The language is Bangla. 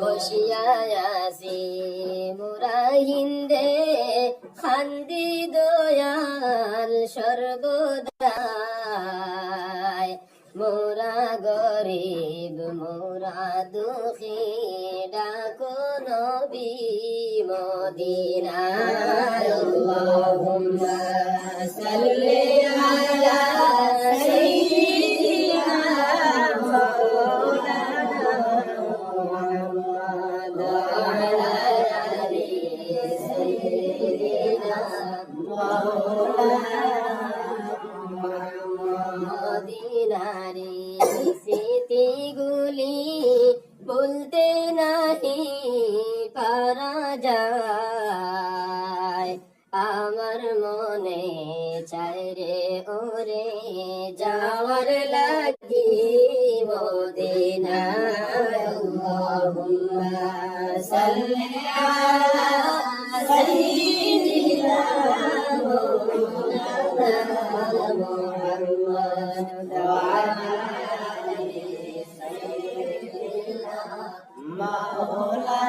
বসিয়াছি মোরা হিন্দে খান্দি দয়াল সর্বদাই মোরা গরিব মোরা দুঃখী ডাকো নবী মদিনায় আল্লাহুম্মা মদিনারে স্মৃতিগুলি বলতে নাহি পারা যায়। আমার মনে চাই রে ওরে, যাওয়ার লাগি মদিনায় আল্লাহুম্মা সাল্লি আলা সাইয়্যিদিনা مولا